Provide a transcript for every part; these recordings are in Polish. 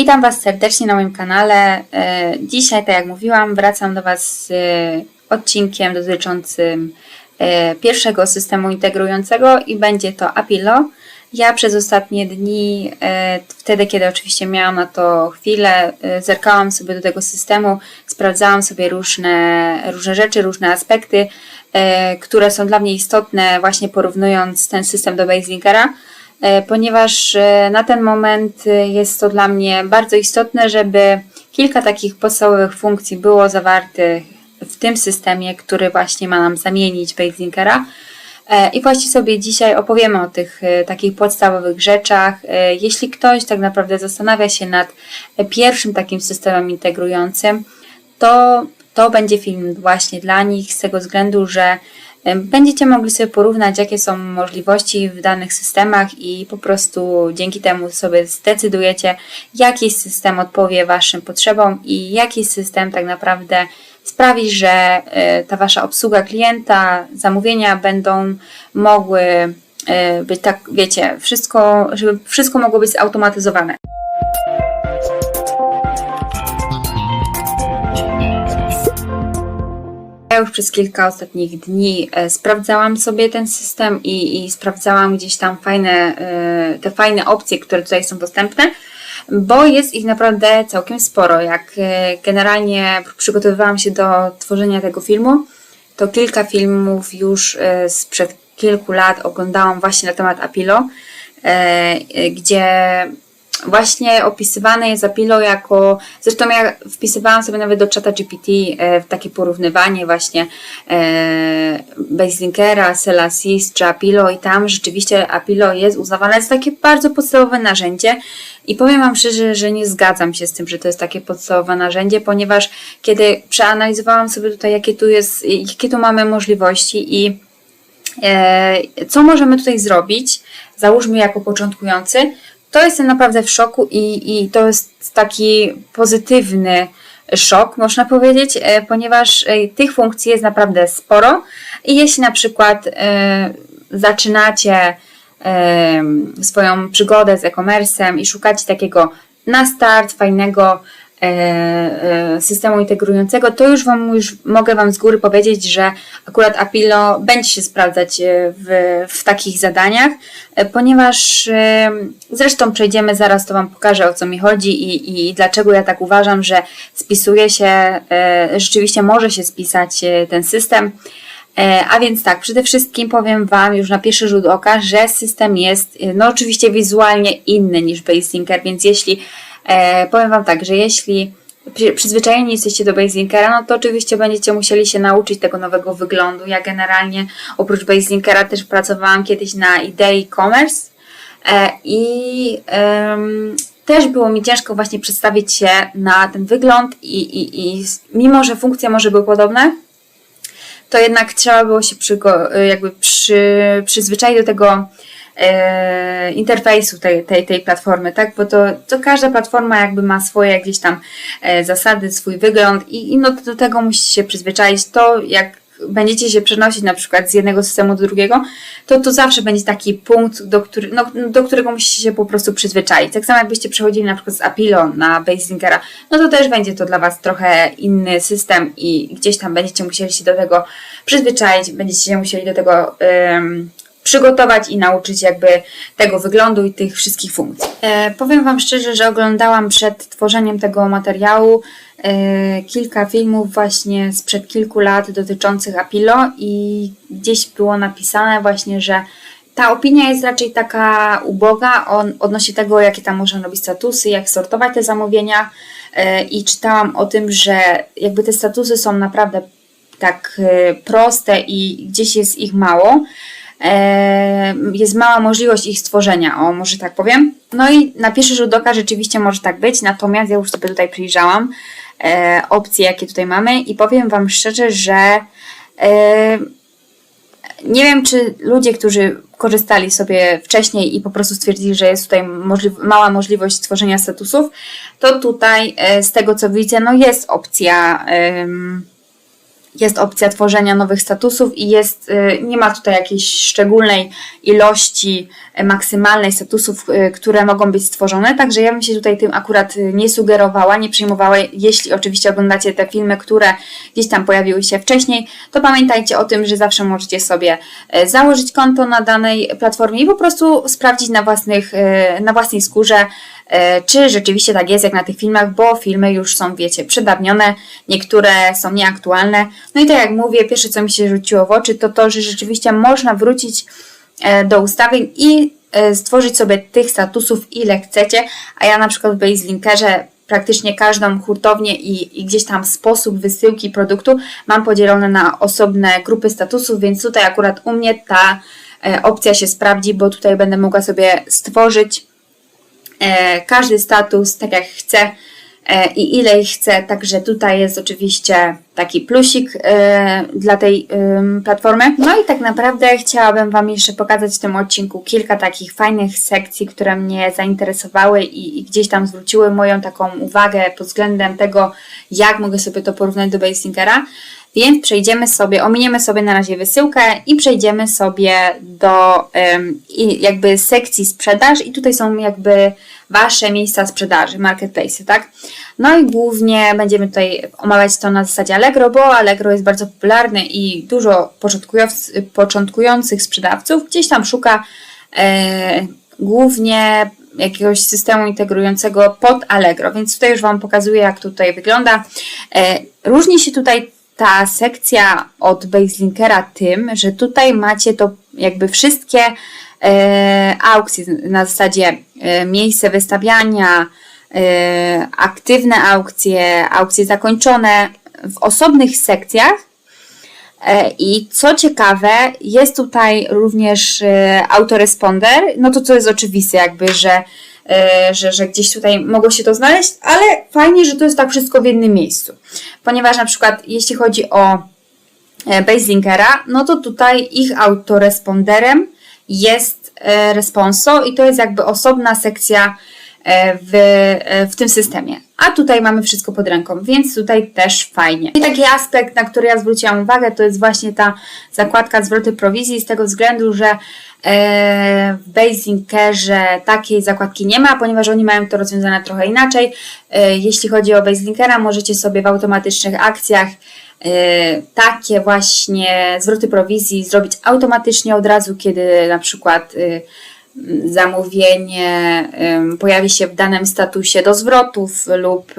Witam Was serdecznie na moim kanale. E, Dzisiaj, tak jak mówiłam, wracam do Was z e, odcinkiem dotyczącym e, pierwszego systemu integrującego i będzie to Apilo. Ja przez ostatnie dni, wtedy kiedy oczywiście miałam na to chwilę, zerkałam sobie do tego systemu, sprawdzałam sobie różne, różne rzeczy, różne aspekty, które są dla mnie istotne, właśnie porównując ten system do Baselinkera ponieważ e, na ten moment e, jest to dla mnie bardzo istotne, żeby kilka takich podstawowych funkcji było zawartych w tym systemie, który właśnie ma nam zamienić Baselinkera. E, I właśnie sobie dzisiaj opowiemy o tych e, takich podstawowych rzeczach. E, Jeśli ktoś tak naprawdę zastanawia się nad e, pierwszym takim systemem integrującym, to to będzie film właśnie dla nich z tego względu, że będziecie mogli sobie porównać, jakie są możliwości w danych systemach i po prostu dzięki temu sobie zdecydujecie, jaki system odpowie Waszym potrzebom i jaki system tak naprawdę sprawi, że e, ta Wasza obsługa klienta, zamówienia będą mogły e, być tak, wiecie, wszystko, żeby wszystko mogło być zautomatyzowane. Już przez kilka ostatnich dni e, sprawdzałam sobie ten system i, i sprawdzałam gdzieś tam fajne, e, te fajne opcje, które tutaj są dostępne, bo jest ich naprawdę całkiem sporo. Jak e, generalnie przygotowywałam się do tworzenia tego filmu, to kilka filmów już sprzed kilku lat oglądałam właśnie na temat Apilo, gdzie właśnie opisywane jest Apilo jako, zresztą ja wpisywałam sobie nawet do czata GPT e, takie porównywanie właśnie e, Baselinkera, Selassis czy Apilo i tam rzeczywiście Apilo jest uznawane za takie bardzo podstawowe narzędzie i powiem Wam szczerze, że nie zgadzam się z tym, że to jest takie podstawowe narzędzie, ponieważ kiedy przeanalizowałam sobie tutaj jakie tu jest, jakie tu mamy możliwości i E, co możemy tutaj zrobić, załóżmy jako początkujący, to jestem naprawdę w szoku i, i to jest taki pozytywny szok, można powiedzieć, e, ponieważ e, tych funkcji jest naprawdę sporo i jeśli na przykład e, zaczynacie swoją przygodę z e-commerce'em i szukacie takiego na start fajnego systemu integrującego, to już Wam już mogę Wam z góry powiedzieć, że akurat Apilo będzie się sprawdzać e, w, w takich zadaniach, e, ponieważ e, zresztą przejdziemy zaraz, to Wam pokażę o co mi chodzi i, i dlaczego ja tak uważam, że spisuje się, e, rzeczywiście może się spisać e, ten system. E, A więc tak, przede wszystkim powiem Wam już na pierwszy rzut oka, że system jest e, no oczywiście wizualnie inny niż Baselinker, więc jeśli e, powiem Wam tak, że jeśli przy- przyzwyczajeni jesteście do Baselinkera, no to oczywiście będziecie musieli się nauczyć tego nowego wyglądu. Ja generalnie oprócz Baselinkera też pracowałam kiedyś na idei e-commerce e, i też było mi ciężko właśnie przedstawić się na ten wygląd i, i, i mimo, że funkcje może były podobne, to jednak trzeba było się jakby przy, przyzwyczaić do tego e, interfejsu tej, tej, tej platformy, tak? Bo to, to każda platforma jakby ma swoje gdzieś tam e, zasady, swój wygląd i, i no do tego musicie się przyzwyczaić. To jak będziecie się przenosić na przykład z jednego systemu do drugiego, to to zawsze będzie taki punkt, do, który, no, do którego musicie się po prostu przyzwyczaić. Tak samo jakbyście przechodzili na przykład z Apilo na Baselinkera, no to też będzie to dla Was trochę inny system i gdzieś tam będziecie musieli się do tego przyzwyczaić, będziecie się musieli do tego ym, przygotować i nauczyć jakby tego wyglądu i tych wszystkich funkcji. E, powiem Wam szczerze, że oglądałam przed tworzeniem tego materiału e, kilka filmów właśnie sprzed kilku lat dotyczących Apilo i gdzieś było napisane właśnie, że ta opinia jest raczej taka uboga on, odnośnie tego, jakie tam można robić statusy, jak sortować te zamówienia e, i czytałam o tym, że jakby te statusy są naprawdę tak e, proste i gdzieś jest ich mało. Jest mała możliwość ich stworzenia, o może tak powiem. No i na pierwszy rzut oka rzeczywiście może tak być, natomiast ja już sobie tutaj przyjrzałam e, opcje, jakie tutaj mamy i powiem Wam szczerze, że nie wiem, czy ludzie, którzy korzystali sobie wcześniej i po prostu stwierdzili, że jest tutaj możli- mała możliwość stworzenia statusów, to tutaj e, z tego co widzę, no jest opcja jest opcja tworzenia nowych statusów i jest, y, nie ma tutaj jakiejś szczególnej ilości y, maksymalnej statusów, y, które mogą być stworzone, także ja bym się tutaj tym akurat nie sugerowała, nie przyjmowała. Jeśli oczywiście oglądacie te filmy, które gdzieś tam pojawiły się wcześniej, to pamiętajcie o tym, że zawsze możecie sobie założyć konto na danej platformie i po prostu sprawdzić na, własnych, na własnej skórze, czy rzeczywiście tak jest jak na tych filmach, bo filmy już są, wiecie, przedawnione, niektóre są nieaktualne, no i tak jak mówię, pierwsze co mi się rzuciło w oczy, to to, że rzeczywiście można wrócić e, do ustawień i e, stworzyć sobie tych statusów ile chcecie, a ja na przykład w Baselinkerze praktycznie każdą hurtownię i, i, gdzieś tam sposób wysyłki produktu mam podzielone na osobne grupy statusów, więc tutaj akurat u mnie ta e, opcja się sprawdzi, bo tutaj będę mogła sobie stworzyć e, każdy status tak jak chcę E, i ile ich chcę. Także tutaj jest oczywiście taki plusik e, dla tej platformy. No i tak naprawdę chciałabym Wam jeszcze pokazać w tym odcinku kilka takich fajnych sekcji, które mnie zainteresowały i, gdzieś tam zwróciły moją taką uwagę pod względem tego, jak mogę sobie to porównać do Baselinkera. Więc przejdziemy sobie, ominiemy sobie na razie wysyłkę i przejdziemy sobie do jakby sekcji sprzedaż i tutaj są jakby Wasze miejsca sprzedaży, marketplace, tak? No i głównie będziemy tutaj omawiać to na zasadzie Allegro, bo Allegro jest bardzo popularny i dużo początkujących sprzedawców gdzieś tam szuka e, głównie jakiegoś systemu integrującego pod Allegro, więc tutaj już Wam pokazuję, jak tutaj wygląda. E, różni się tutaj ta sekcja od Baselinkera tym, że tutaj macie to jakby wszystkie e, aukcje na zasadzie e, miejsce wystawiania, e, aktywne aukcje, aukcje zakończone w osobnych sekcjach. E, I co ciekawe, jest tutaj również e, autoresponder, no to co jest oczywiste, jakby, że E, że, że gdzieś tutaj mogło się to znaleźć, ale fajnie, że to jest tak wszystko w jednym miejscu. Ponieważ na przykład jeśli chodzi o Baselinkera, no to tutaj ich autoresponderem jest Responso i to jest jakby osobna sekcja w, w tym systemie. A tutaj mamy wszystko pod ręką, więc tutaj też fajnie. I taki aspekt, na który ja zwróciłam uwagę, to jest właśnie ta zakładka zwroty prowizji, z tego względu, że E, w Baselinkerze takiej zakładki nie ma, ponieważ oni mają to rozwiązane trochę inaczej. E, jeśli chodzi o Baselinkera, możecie sobie w automatycznych akcjach e, takie właśnie zwroty prowizji zrobić automatycznie od razu, kiedy na przykład zamówienie pojawi się w danym statusie do zwrotów lub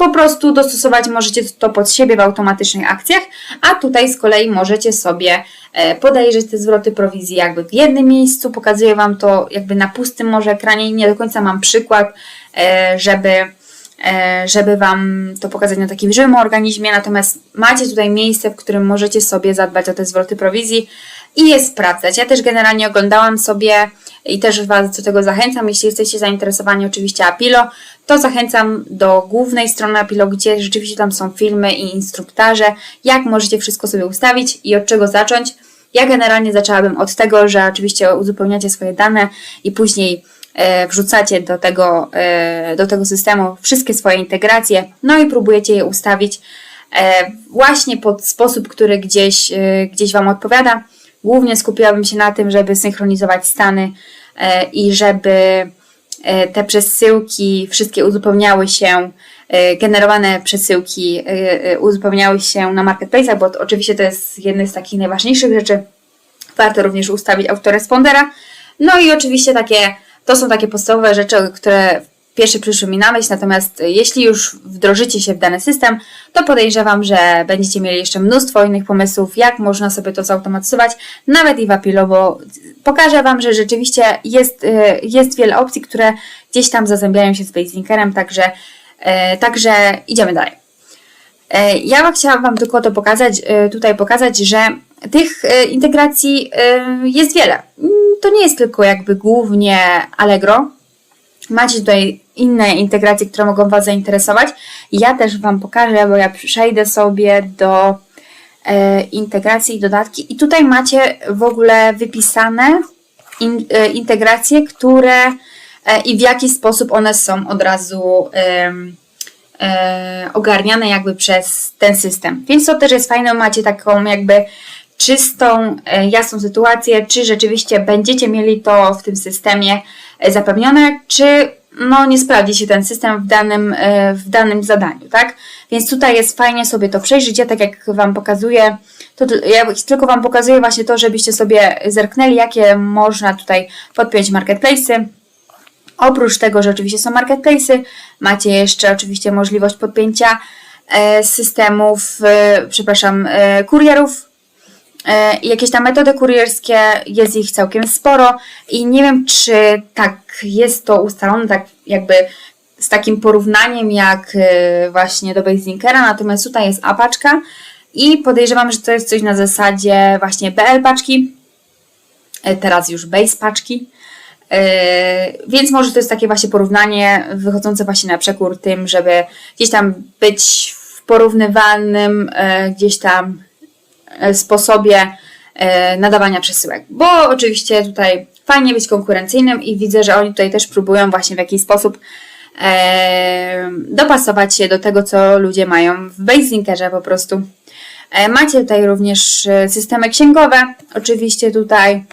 po prostu dostosować możecie to pod siebie w automatycznych akcjach, a tutaj z kolei możecie sobie e, podejrzeć te zwroty prowizji jakby w jednym miejscu. Pokazuję Wam to jakby na pustym może ekranie. Nie do końca mam przykład, e, żeby, e, żeby Wam to pokazać na takim żywym organizmie. Natomiast macie tutaj miejsce, w którym możecie sobie zadbać o te zwroty prowizji i je sprawdzać. Ja też generalnie oglądałam sobie i też Was do tego zachęcam. Jeśli jesteście zainteresowani oczywiście Apilo, to zachęcam do głównej strony Apilo, gdzie rzeczywiście tam są filmy i instruktaże, jak możecie wszystko sobie ustawić i od czego zacząć. Ja generalnie zaczęłabym od tego, że oczywiście uzupełniacie swoje dane i później e, wrzucacie do tego, e, do tego systemu wszystkie swoje integracje, no i próbujecie je ustawić e, właśnie pod sposób, który gdzieś, gdzieś Wam odpowiada. Głównie skupiłabym się na tym, żeby synchronizować stany e, i żeby e, te przesyłki wszystkie uzupełniały się, e, generowane przesyłki uzupełniały się na marketplace'ach, bo to, oczywiście to jest jedna z takich najważniejszych rzeczy. Warto również ustawić autorespondera. No i oczywiście takie, to są takie podstawowe rzeczy, które pierwszy przyszły mi na myśl, natomiast jeśli już wdrożycie się w dany system, to podejrzewam, że będziecie mieli jeszcze mnóstwo innych pomysłów, jak można sobie to zautomatyzować, nawet i w Apilo, bo pokażę Wam, że rzeczywiście jest, y, jest wiele opcji, które gdzieś tam zazębiają się z Baselinkerem, także, y, także idziemy dalej. Y, ja chciałam Wam tylko to pokazać, tutaj pokazać, że tych integracji jest wiele. Mm, to nie jest tylko jakby głównie Allegro, macie tutaj inne integracje, które mogą Was zainteresować. Ja też Wam pokażę, bo ja przejdę sobie do e, integracji i dodatki i tutaj macie w ogóle wypisane in, e, integracje, które e, i w jaki sposób one są od razu e, ogarniane jakby przez ten system. Więc to też jest fajne, macie taką jakby czystą, e, jasną sytuację, czy rzeczywiście będziecie mieli to w tym systemie e, zapewnione, czy no, nie sprawdzi się ten system w danym, e, w danym zadaniu, tak? Więc tutaj jest fajnie sobie to przejrzeć. Ja tak jak Wam pokazuję, to ja tylko Wam pokazuję właśnie to, żebyście sobie zerknęli, jakie można tutaj podpiąć marketplace'y. Oprócz tego, że oczywiście są marketplace'y, macie jeszcze oczywiście możliwość podpięcia e, systemów, e, przepraszam, kurierów, jakieś tam metody kurierskie, jest ich całkiem sporo i nie wiem, czy tak jest to ustalone, tak jakby z takim porównaniem jak e, właśnie do Baselinkera, natomiast tutaj jest apaczka i podejrzewam, że to jest coś na zasadzie właśnie BL paczki, e, teraz już Base paczki, e, więc może to jest takie właśnie porównanie wychodzące właśnie na przekór tym, żeby gdzieś tam być w porównywalnym gdzieś tam sposobie nadawania przesyłek. Bo oczywiście tutaj fajnie być konkurencyjnym i widzę, że oni tutaj też próbują właśnie w jakiś sposób e, dopasować się do tego, co ludzie mają w Baselinkerze po prostu. E, macie tutaj również systemy księgowe. Oczywiście tutaj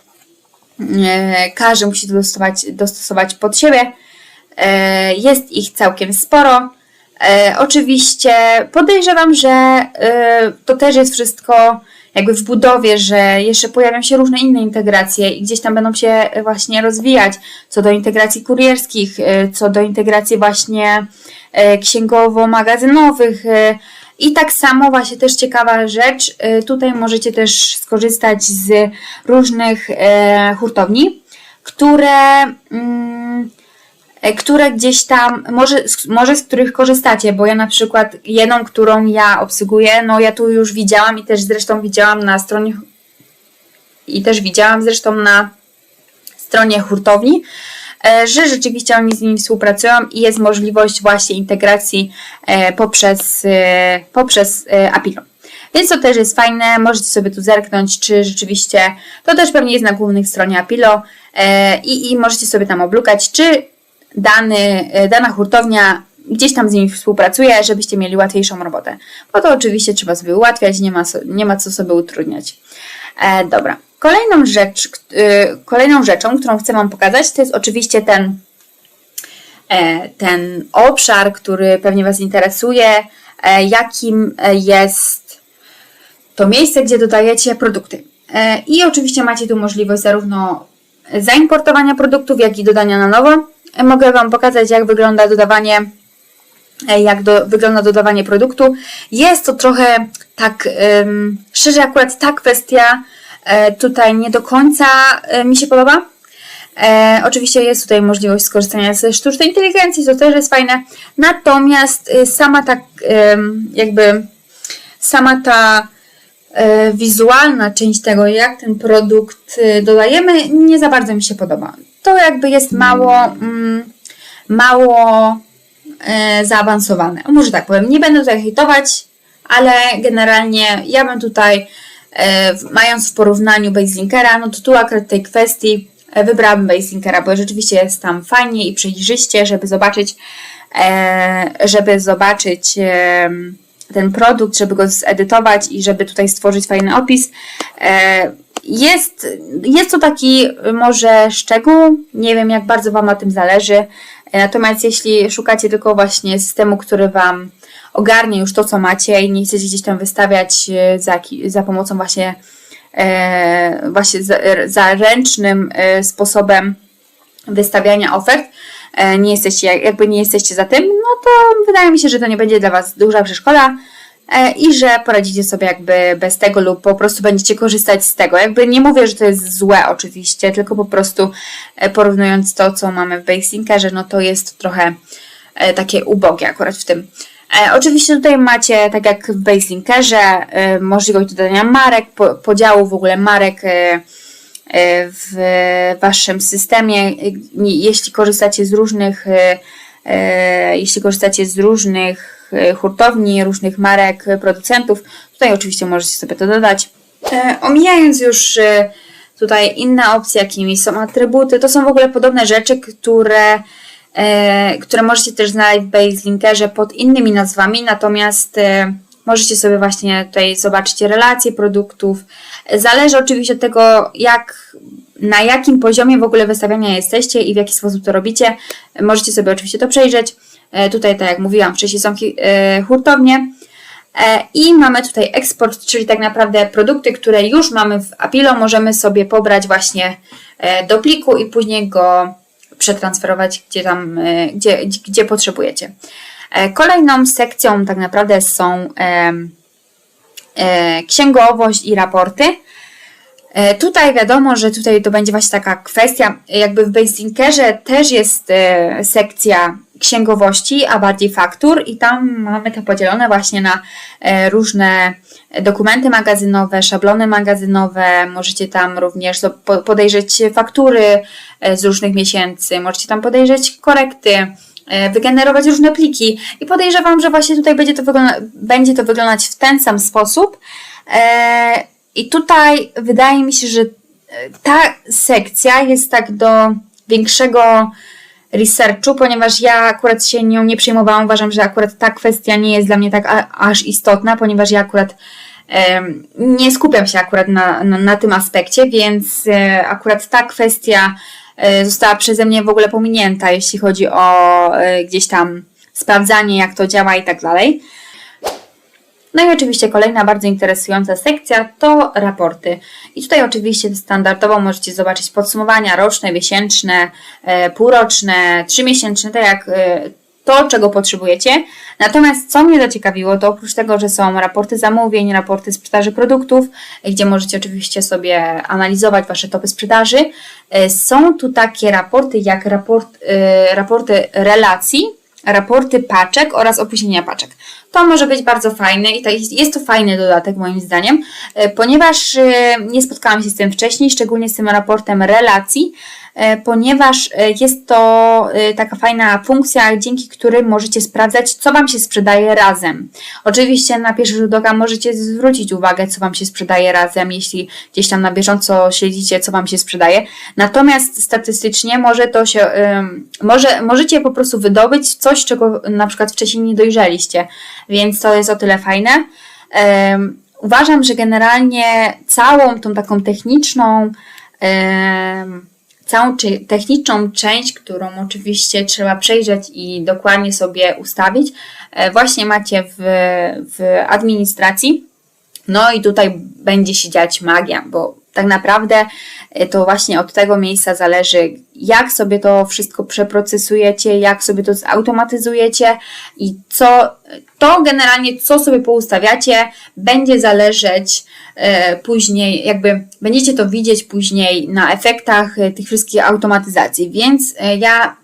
e, każdy musi to dostosować, dostosować pod siebie. E, jest ich całkiem sporo. E, oczywiście podejrzewam, że e, to też jest wszystko jakby w budowie, że jeszcze pojawią się różne inne integracje i gdzieś tam będą się właśnie rozwijać, co do integracji kurierskich, e, co do integracji właśnie e, księgowo-magazynowych. e, I tak samo właśnie też ciekawa rzecz, e, tutaj możecie też skorzystać z różnych e, hurtowni, które mm, e, które gdzieś tam, może, może z których korzystacie, bo ja na przykład jedną, którą ja obsługuję, no ja tu już widziałam i też zresztą widziałam na stronie i też widziałam zresztą na stronie hurtowni, e, że rzeczywiście oni z nimi współpracują i jest możliwość właśnie integracji e, poprzez, e, poprzez Apilo. Więc to też jest fajne, możecie sobie tu zerknąć, czy rzeczywiście, to też pewnie jest na głównej stronie Apilo i, i możecie sobie tam oblukać, czy dany, dana hurtownia gdzieś tam z nimi współpracuje, żebyście mieli łatwiejszą robotę. Bo to oczywiście trzeba sobie ułatwiać, nie ma, nie ma co sobie utrudniać. E, dobra. Kolejną, rzecz, y, kolejną rzeczą, którą chcę Wam pokazać, to jest oczywiście ten, e, ten obszar, który pewnie Was interesuje, e, jakim jest to miejsce, gdzie dodajecie produkty. E, I oczywiście macie tu możliwość zarówno zaimportowania produktów, jak i dodania na nowo. Mogę Wam pokazać, jak wygląda dodawanie e, jak do, wygląda dodawanie produktu. Jest to trochę tak, um, szczerze akurat ta kwestia e, tutaj nie do końca e, mi się podoba. E, oczywiście jest tutaj możliwość skorzystania ze sztucznej inteligencji, to też jest fajne. Natomiast sama em, jakby sama ta wizualna część tego, jak ten produkt dodajemy, nie za bardzo mi się podoba. To jakby jest mało, mm, mało e, zaawansowane. Może tak powiem, nie będę tutaj hejtować, ale generalnie ja bym tutaj, e, mając w porównaniu Baselinkera, no to tu akurat tej kwestii e, wybrałabym Baselinkera, bo rzeczywiście jest tam fajnie i przejrzyście, żeby zobaczyć, e, żeby zobaczyć e, ten produkt, żeby go zedytować i żeby tutaj stworzyć fajny opis. E, jest, jest to taki może szczegół, nie wiem jak bardzo Wam na tym zależy, natomiast jeśli szukacie tylko właśnie systemu, który Wam ogarnie już to, co macie i nie chcecie gdzieś tam wystawiać e, za, za pomocą właśnie, e, właśnie za, za ręcznym e, sposobem wystawiania ofert, e, nie jesteście, jakby nie jesteście za tym, no to wydaje mi się, że to nie będzie dla Was duża przeszkoda i że poradzicie sobie jakby bez tego lub po prostu będziecie korzystać z tego. Jakby nie mówię, że to jest złe oczywiście, tylko po prostu e, porównując to, co mamy w Baselinkerze, no to jest trochę e, takie ubogie akurat w tym. E, oczywiście tutaj macie, tak jak w Baselinkerze, e, możliwość dodania marek, po, podziału w ogóle marek e, e, w waszym systemie. E, Jeśli korzystacie z różnych, e, e, jeśli korzystacie z różnych e, hurtowni, różnych marek, e, producentów, tutaj oczywiście możecie sobie to dodać. E, Omijając już tutaj inne opcje, jakimi są atrybuty, to są w ogóle podobne rzeczy, które które możecie też znaleźć w Baselinkerze pod innymi nazwami, natomiast możecie sobie właśnie tutaj zobaczyć relacje produktów. Zależy oczywiście od tego, jak, na jakim poziomie w ogóle wystawiania jesteście i w jaki sposób to robicie. Możecie sobie oczywiście to przejrzeć. E, Tutaj, tak jak mówiłam wcześniej, są e, hurtownie. E, I mamy tutaj eksport, czyli tak naprawdę produkty, które już mamy w Apilo, możemy sobie pobrać właśnie do pliku i później go przetransferować gdzie tam, gdzie, gdzie potrzebujecie. Kolejną sekcją tak naprawdę są księgowość i raporty. Tutaj wiadomo, że tutaj to będzie właśnie taka kwestia, jakby w Baselinkerze też jest sekcja księgowości, a bardziej faktur. I tam mamy to podzielone właśnie na e, różne dokumenty magazynowe, szablony magazynowe, możecie tam również podejrzeć faktury e, z różnych miesięcy, możecie tam podejrzeć korekty, e, wygenerować różne pliki. I podejrzewam, że właśnie tutaj będzie to, wygląda- będzie to wyglądać w ten sam sposób. I tutaj wydaje mi się, że ta sekcja jest tak do większego researchu, ponieważ ja akurat się nią nie przejmowałam. Uważam, że akurat ta kwestia nie jest dla mnie tak aż istotna, ponieważ ja akurat nie skupiam się akurat na, na, na tym aspekcie, więc e, akurat ta kwestia e, została przeze mnie w ogóle pominięta, jeśli chodzi o e, gdzieś tam sprawdzanie, jak to działa i tak dalej. No i oczywiście kolejna bardzo interesująca sekcja to raporty. I tutaj oczywiście standardowo możecie zobaczyć podsumowania roczne, miesięczne, e, półroczne, trzymiesięczne, tak jak e, to, czego potrzebujecie. Natomiast co mnie zaciekawiło, to oprócz tego, że są raporty zamówień, raporty sprzedaży produktów, gdzie możecie oczywiście sobie analizować Wasze topy sprzedaży, e, są tu takie raporty jak raport, raporty relacji, raporty paczek oraz opóźnienia paczek. To może być bardzo fajne i jest, to fajny dodatek moim zdaniem, e, ponieważ e, nie spotkałam się z tym wcześniej, szczególnie z tym raportem relacji, ponieważ e, jest to e, taka fajna funkcja, dzięki której możecie sprawdzać, co Wam się sprzedaje razem. Oczywiście na pierwszy rzut oka możecie zwrócić uwagę, co Wam się sprzedaje razem, jeśli gdzieś tam na bieżąco śledzicie, co Wam się sprzedaje. Natomiast statystycznie może to się, może, możecie po prostu wydobyć coś, czego na przykład wcześniej nie dojrzeliście, więc to jest o tyle fajne. Uważam, że generalnie całą tą taką techniczną całą techniczną część, którą oczywiście trzeba przejrzeć i dokładnie sobie ustawić, e, właśnie macie w, w administracji. No i tutaj będzie się dziać magia, bo tak naprawdę e, to właśnie od tego miejsca zależy, jak sobie to wszystko przeprocesujecie, jak sobie to zautomatyzujecie i co, to generalnie co sobie poustawiacie, będzie zależeć e, później, jakby będziecie to widzieć później na efektach e, tych wszystkich automatyzacji, więc ja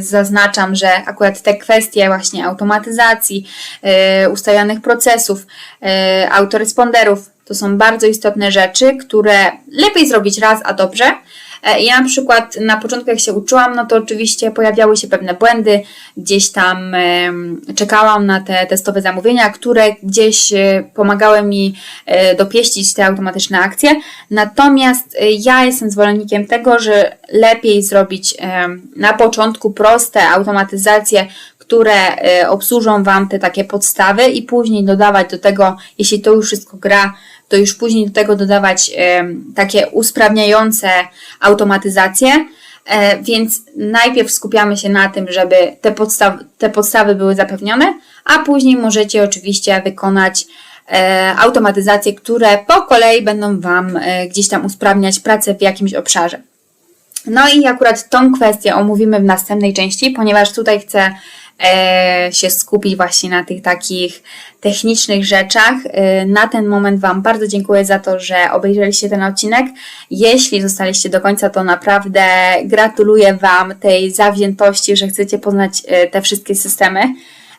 zaznaczam, że akurat te kwestie właśnie automatyzacji, e, ustawionych procesów, e, autoresponderów to są bardzo istotne rzeczy, które lepiej zrobić raz, a dobrze. E, Ja na przykład na początku jak się uczyłam, no to oczywiście pojawiały się pewne błędy, gdzieś tam czekałam na te testowe zamówienia, które gdzieś e, pomagały mi e, dopieścić te automatyczne akcje. Natomiast ja jestem zwolennikiem tego, że lepiej zrobić na początku proste automatyzacje, które obsłużą Wam te takie podstawy i później dodawać do tego, jeśli to już wszystko gra, to już później do tego dodawać takie usprawniające automatyzacje. E, Więc najpierw skupiamy się na tym, żeby te, podstaw, te podstawy były zapewnione, a później możecie oczywiście wykonać e, automatyzacje, które po kolei będą Wam e, gdzieś tam usprawniać pracę w jakimś obszarze. No i akurat tą kwestię omówimy w następnej części, ponieważ tutaj chcę się skupić właśnie na tych takich technicznych rzeczach. E, na ten moment Wam bardzo dziękuję za to, że obejrzeliście ten odcinek. Jeśli zostaliście do końca, to naprawdę gratuluję Wam tej zawziętości, że chcecie poznać e, te wszystkie systemy.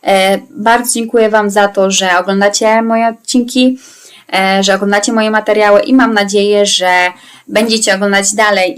E, bardzo dziękuję Wam za to, że oglądacie moje odcinki, e, że oglądacie moje materiały i mam nadzieję, że będziecie oglądać dalej